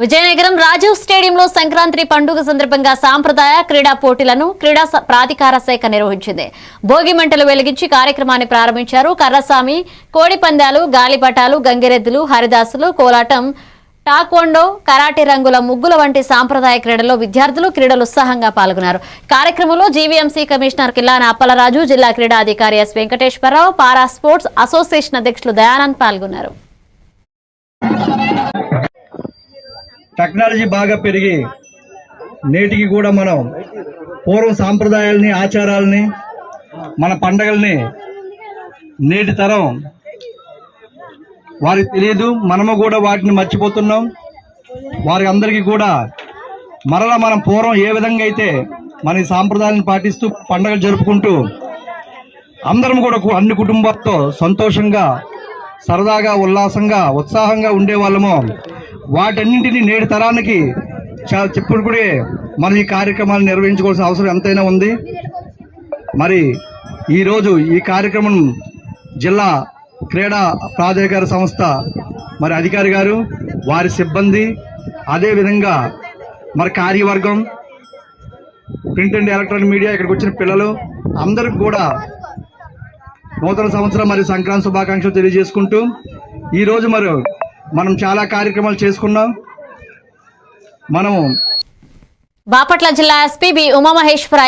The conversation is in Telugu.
విజయనగరం రాజీవ్ స్టేడియంలో సంక్రాంతి పండుగ సందర్భంగా సాంప్రదాయ క్రీడా పోటీలను క్రీడా స- ప్రాధికార శాఖ నిర్వహించింది. భోగి మంటలు వెలిగించి కార్యక్రమాన్ని ప్రారంభించారు. కర్రస్వామి కోడిపందాలు గాలిపటాలు గంగిరెద్దులు హరిదాసులు కోలాటం టాక్వొండో కరాటే రంగుల ముగ్గుల వంటి సాంప్రదాయ క్రీడల్లో విద్యార్థులు క్రీడలు ఉత్సాహంగా పాల్గొన్నారు. కార్యక్రమంలో జీవీఎంసీ కమిషనర్ కిల్లాన అప్పలరాజు జిల్లా క్రీడా అధికారి S Venkateswararao para sports association అధ్యక్షులు దయానంద్ పాల్గొన్నారు. టెక్నాలజీ బాగా పెరిగి నేటికి కూడా మనం పూర్వం సాంప్రదాయాలని ఆచారాలని మన పండగల్ని నేటి తరం వారికి తెలియదు. మనము కూడా వాటిని మర్చిపోతున్నాం. వారి అందరికీ కూడా మరలా మనం పూర్వం ఏ విధంగా అయితే మన సాంప్రదాయాలను పాటిస్తూ పండగలు జరుపుకుంటూ అందరం కూడా అన్ని కుటుంబాలతో సంతోషంగా సరదాగా ఉల్లాసంగా ఉత్సాహంగా ఉండేవాళ్ళము. వాటన్నింటినీ నేటి తరానికి చాలా కూడా మనం ఈ కార్యక్రమాన్ని నిర్వహించుకోవాల్సిన అవసరం ఎంతైనా ఉంది. మరి ఈరోజు ఈ కార్యక్రమం జిల్లా క్రీడా ప్రాధికార సంస్థ మరి అధికారి గారు వారి సిబ్బంది అదేవిధంగా మరి కార్యవర్గం ప్రింట్ అండ్ ఎలక్ట్రానిక్ మీడియా ఇక్కడికి వచ్చిన పిల్లలు అందరికి కూడా నూతన సంవత్సరం మరియు సంక్రాంతి శుభాకాంక్షలు తెలియజేసుకుంటూ ఈరోజు మరి మనం చాలా కార్యక్రమాలు చేసుకున్నాం. మనం బాపట్ల జిల్లా ఎస్పీ బి ఉమామహేశ్వర